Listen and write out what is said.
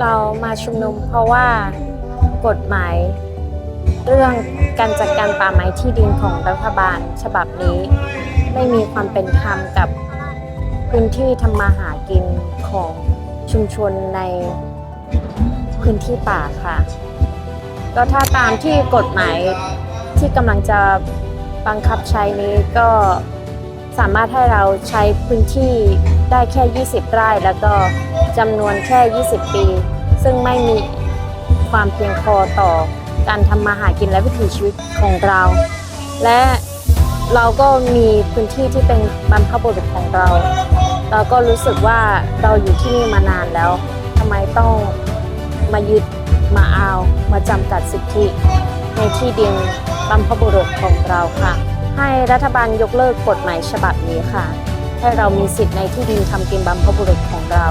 เรามาชุมนุมเพราะว่ากฎหมายเรื่องการจัดการป่าไม้ที่ดินของรัฐบาลฉบับนี้ ไม่มีความเป็นธรรมกับพื้นที่ทำมาหากินของชุมชนในพื้นที่ป่าค่ะ ก็ถ้าตามที่กฎหมายที่กำลังจะบังคับใช้นี้ก็สามารถให้เราใช้พื้นที่ได้แค่ 20 ไร่แล้วก็จำนวนแค่ 20 ปี ซึ่งไม่มีความเพียงพอต่อการทำมาหากินและวิถีชีวิตของเรา และเราก็มีพื้นที่ที่เป็นบรรพบุรุษของเรา เราก็รู้สึกว่าเราอยู่ที่นี่มานานแล้วทำไมต้องมายึดมาเอามาจำกัดสิทธิในที่ดินบรรพบุรุษของเราค่ะ ให้รัฐบาลยกเลิกกฎหมายฉบับนี้ค่ะ ให้เรามีสิทธิ์ในที่ดินทำกินบรรพบุรุษของเรา